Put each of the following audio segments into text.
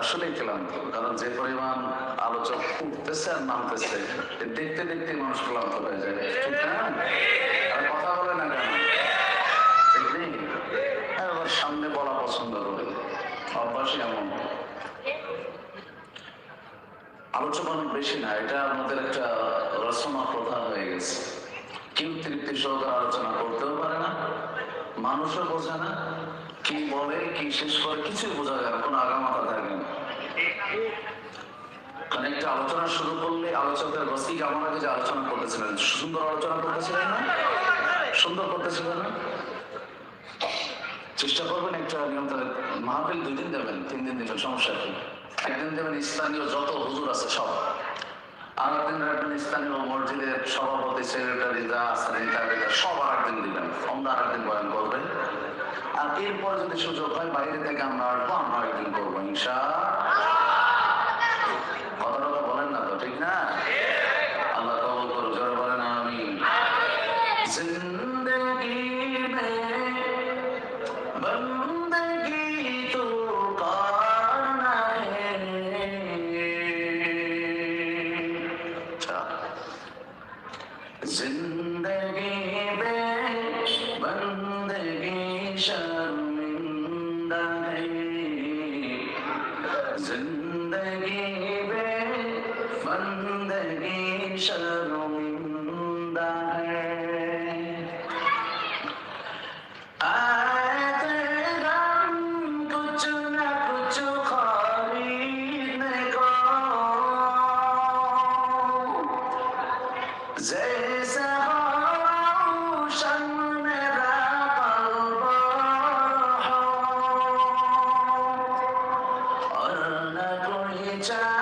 আসলেই ক্লান্ত কারণ যে পরিমাণ আলোচক উঠতেছে আর নামতেছে দেখতে দেখতে মানুষ ক্লান্ত হয়ে যায়। কথা বলে না কেন? হ্যাঁ, সামনে বলা পছন্দ করে অভ্যাসই এমন। আলোচনা অনেক বেশি না এটা আমাদের একটা রচনা প্রধান হয়ে গেছে। কেউ তৃপ্তি সহকারে আলোচনা করতেও পারে না মানুষও বোঝে না। কি বলে, কি শেষ করে, কিছুই বোঝা যায় কোনো আগামাথা থাকে না। একটা আলোচনা শুরু করলে আলোচকের আমার আগে যে আলোচনা করতেছিলেন? সুন্দর আলোচনা করতেছিলেন না? সুন্দর করতেছিলেন না? চেষ্টা করবেন একটা নিয়ম তাহলে মাহফিল দুই দিন তিন দিন দিবেন, সমস্যা কি একদিন স্থানীয় যত হুজুর আছে সব। আর একদিন রাখবেন স্থানীয় মসজিদের সভাপতি, সেক্রেটারি যা আছে সব আর একদিন দিবেন। অন্য আর একদিন বয়ান করবেন। আর এরপরে যদি সুযোগ হয় বাইরে থেকে আমরা আসব আমরা একদিন করব ইনশা জিন্দগি বে বন্দগি শর্মিন্দা Zay. Richard.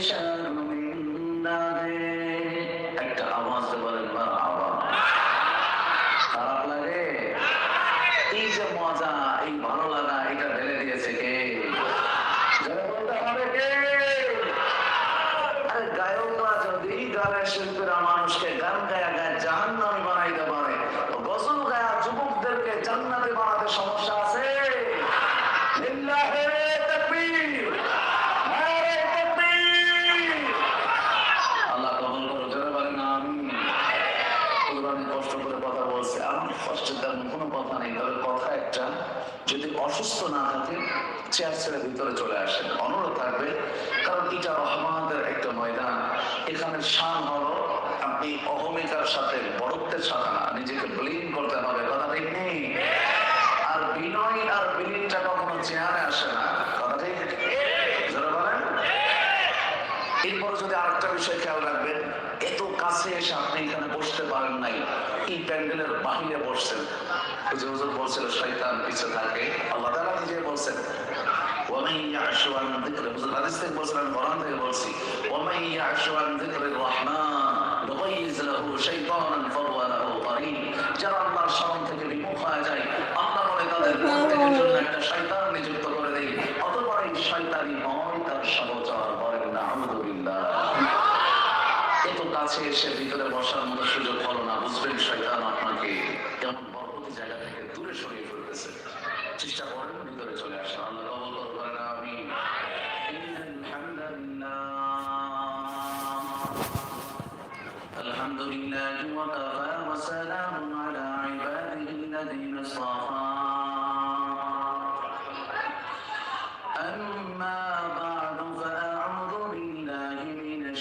শর্মিন্দা রে একটা আওয়াজ বলেন মারহাবা খারাপ লাগে? এই যে মজা, এই ভালো লাগা, এটা ঢেলে দিয়েছে কে? বলতে হবে কে? অসুস্থ না থাকে চেয়ার ছেড়ে ভিতরে চলে আসেন। অনুরোধ থাকবে, কারণ এটা রহমানদের একটা ময়দান। এখানে শান হলো আপনি অহমিকার সাথে বড়ত্বের সাথে না, নিজেকে ব্লিন করতে হবে কথা ঠিক নেই আর বিনয় আর বিলীনটা কখনো চেয়ারে আসে না কথা ঠিক জোরে বলেন এরপর যদি আরেকটা বিষয় খেয়াল রাখবেন এত কাছে এসে আপনি এখানে বসতে পারেন নাই এই প্যান্ডেলের বাহিরে বসছেন ওই যে হুজুর বলছিল শয়তান পিছে থাকে আল্লাহ তাআলা নিজে বলছেন ومن يعش عن ذكر হুজুর হাদিস থেকে বলছিলেন কোরআন থেকে বলছি ومن يعش عن ذكر الرحمن نغيظ له شيطانا فهو له قرين যারা আল্লাহর স্মরণ থেকে বিমুখ হয়ে যায় আল্লাহ বলে তাদের জন্য একটা শয়তান নিযুক্ত করে দেই অতঃপর এই শয়তানি হয় তার সহচর বলেন না আলহামদুলিল্লাহ এত কাছে এসে ভিতরে বসার মতো সুযোগ হলো না বুঝবেন শয়তান আপনাকে কেমন পরবর্তী জায়গা থেকে দূরে সরিয়ে ফেলতেছে চেষ্টা করেন ভিতরে চলে আসেন আল্লাহ কবুল করবেন আমি الحمد لله وكفى وسلام على عباده الذين اصطفى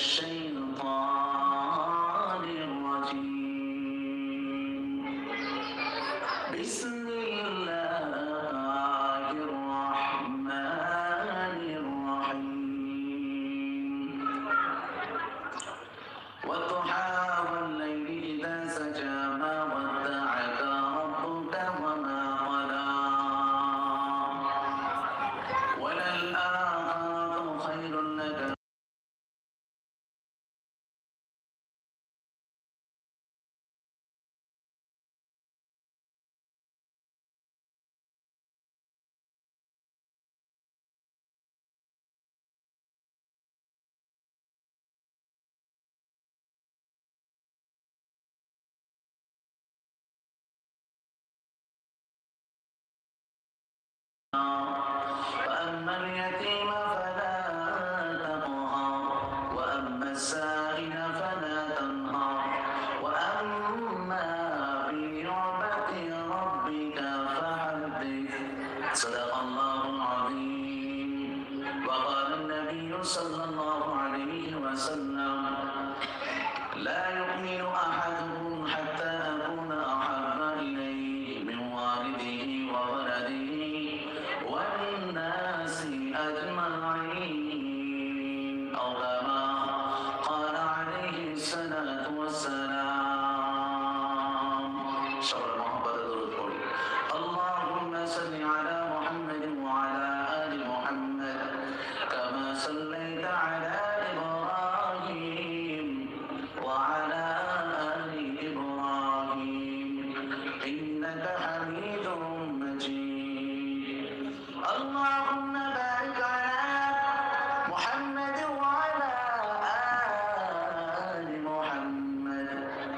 الشيطان الرجيم بسم لا يؤمن أحدكم حتى أكون أحب إليه من والده وولده والناس أجمعين. أو كما قال عليه الصلاة والسلام.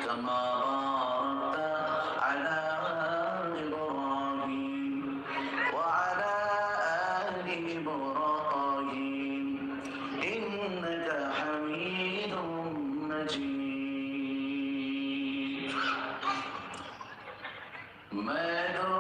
كما باركت على إبراهيم وعلى آل إبراهيم إنك حميد مجيد. ما دون